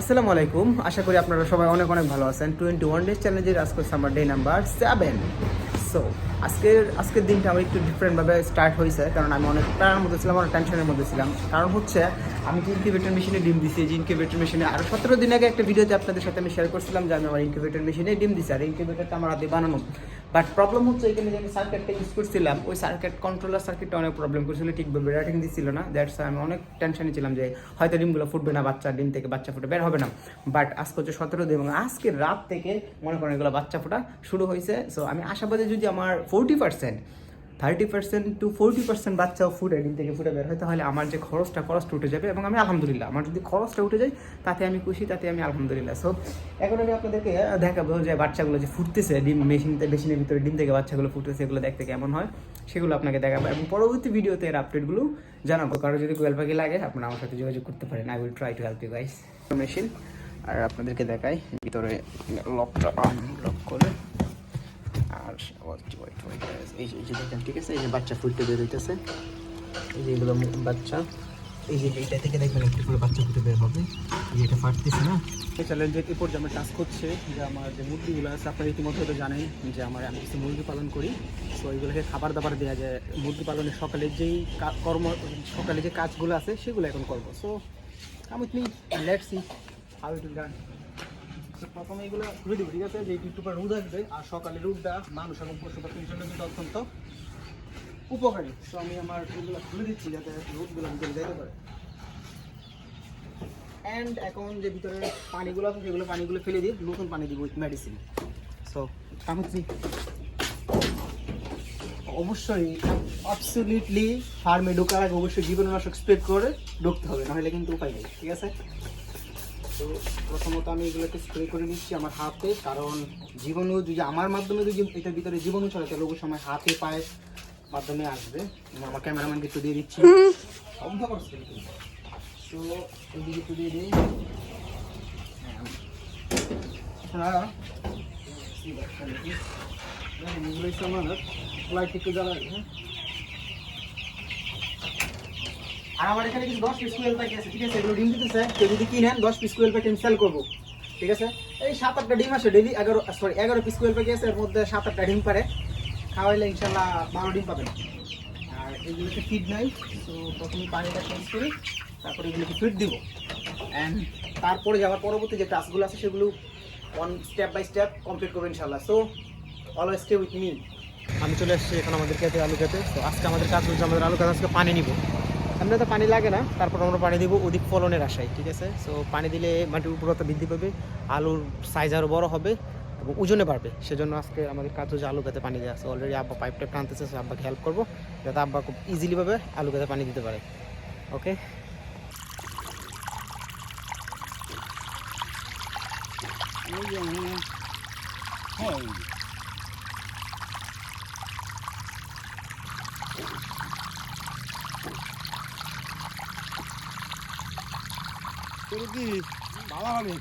আসসালামু আলাইকুম। আশা করি আপনারা সবাই অনেক অনেক ভালো আছেন। টোয়েন্টি ওয়ান ডেজ চ্যালেঞ্জের আজকে summer day number seven. So আজকের আজকের দিনটা আমার একটু ডিফারেন্টভাবে স্টার্ট হয়েছে, কারণ আমি অনেক প্যারার মধ্যে ছিলাম, অনেক টেনশনের মধ্যে ছিলাম। কারণ হচ্ছে, আমি যে ইনকিউবেটর মেশিনে ডিম দিছি যে ইনকিউবেটর মেশিনে আরও সতেরো দিন আগে একটা ভিডিওতে আপনাদের সাথে আমি শেয়ার করছিলাম যে আমি আমার ইনকিউবেটর মেশিনে ডিম দিছি, আর ইনকিউবেটরটা আমার হাতে বানানো। বাট প্রবলেম হচ্ছে এখানে যে আমি সার্কিটটা ইউজ করছিলাম, ওই সার্কিট কন্ট্রোলার সার্কিটটা অনেক প্রবলেম করছিল, ঠিকভাবে রেটিং দিচ্ছিল না। দ্যাটস আমি অনেক টেনশনে ছিলাম যে হয়তো ডিমগুলো ফুটবে না, বাচ্চা ডিম থেকে বাচ্চা ফুটে বের হবে না। বাট আজকে হচ্ছে সতেরো দিন এবং আজকের রাত থেকে মনে করেন এগুলো বাচ্চা ফোটা শুরু হয়েছে। সো আমি আশাবাদী যদি আমার forty percent thirty percent to forty percent বাচ্চাও ফুটে ডিম থেকে ফুটে বের হয়, তাহলে আমার যে খরচটা খরচটা উঠে যাবে এবং আমি আলহামদুলিল্লাহ, আমার যদি খরচটা উঠে যায়, তাতে আমি খুশি, তাতে আমি আলহামদুলিল্লাহ। সো এখন আমি আপনাদেরকে দেখাবো যে বাচ্চাগুলো যে ফুটতেছে, ডিম মেশিনতে মেশিনের ভিতরে ডিম থেকে বাচ্চাগুলো ফুটতেছে, এগুলো দেখতে কেমন হয়, সেগুলো আপনাকে দেখাবো। এবং পরবর্তী ভিডিওতে এর আপডেটগুলো জানাব। কারও যদি কোয়েল পাখি লাগে, আপনারা আমার সাথে যোগাযোগ করতে পারেন। I will try to help you guys machine আর আপনাদেরকে দেখাই, ভিতরে লকটা লক করে। আর wait, guys. এই যে- এই যে দেখেন ঠিক আছে? এই যে বাচ্চা ফুটতে বের হইতেছে। এই যে এগুলো বাচ্চা। এই যে এইটা থেকে দেখবেন একটু করে বাচ্চা ফুটে বের হবে। এই যে এটা ফাটতেছে না? এই চ্যালেঞ্জের এই পর্যায়ে টাস্ক হচ্ছে যে আমার যে মুরগিগুলো আছে আপনারা ইতিমধ্যে তো জানেন যে আমার আমি কিছু মুরগি পালন করি। সো এইগুলোকে খাবার দাবার দেওয়া যায়। মুরগি পালনের সকালে যেই কর্ম সকালে যে কাজগুলো আছে সেগুলো এখন করব। সো আমি let's see how it will তো প্রথমে এগুলো খুলে দিব, ঠিক আছে? যে একটু রোদ আসবে, আর সকালে রোদটা মানুষ এবং পশু পাখির জন্য কিন্তু অত্যন্ত উপকারী। তো আমি আমার এগুলো খুলে দিচ্ছি যাতে রোদগুলো ভিতরে যেতে পারে। অ্যান্ড এখন যে ভিতরে পানিগুলো আছে, সেগুলো পানিগুলো ফেলে দিই নতুন পানি দিব মেডিসিন সো কামুচ্ছি অবশ্যই অবসলিটলি ফার্মে ঢোকার আগে অবশ্যই জীবাণুনাশক স্প্রে করে ঢুকতে হবে, নাহলে কিন্তু উপায় নেই, ঠিক আছে? তো প্রথমত আমি এগুলোকে স্প্রে করে নিচ্ছি আমার হাতে, কারণ জীবাণু যদি আমার মাধ্যমে যদি এটার ভিতরে জীবাণু চলে, তাহলে অবশ্যই আমার হাতে পায়ের মাধ্যমে আসবে। আমি আমার ক্যামেরাম্যানকে একটু দিয়ে দিচ্ছি। তো এদিকে একটু দিয়ে দিই। হ্যাঁ। এগুলো আমার লাইট একটু জ্বালাই হ্যাঁ। আর আমার এখানে দশ ঠিক আছে? এগুলো ডিম দিতেছে। দশ করব। ঠিক আছে? এই সাত আটটা ডিম ডেলি এগারো সরি এগারো এর মধ্যে সাত আটটা ডিম ইনশাল্লাহ বারো ডিম পাবেন। আর ফিড নাই প্রথমে পানিটা করি, তারপরে এগুলোকে ফিড দিব। অ্যান্ড তারপরে যাওয়ার পরবর্তী যে টাস্কগুলো আছে, সেগুলো স্টেপ বাই স্টেপ কমপ্লিট করব ইনশাল্লাহ। সো আমি চলে আসছি এখন আমাদের খেতে, আলু খেতে। তো আজকে আমাদের কাজ হচ্ছে, আমাদের আলু খেতে, আজকে পানি নিব। আমরা তো পানি লাগে না, তারপর আমরা পানি দিব অধিক ফলনের আশায়, ঠিক আছে? সো পানি দিলে মাটির উর্বরতা বৃদ্ধি পাবে, আলুর সাইজ আরও বড় হবে এবং ওজনে বাড়বে। সেজন্য আজকে আমাদের কাজ হচ্ছে আলু খেতে পানি দেওয়া। আছে অলরেডি আব্বা পাইপটা টানতেছে সো আব্বাকে হেল্প করব, যাতে আব্বা খুব ইজিলিভাবে আলু খেতে পানি দিতে পারে। ওকে তোর দিই ভালো হবে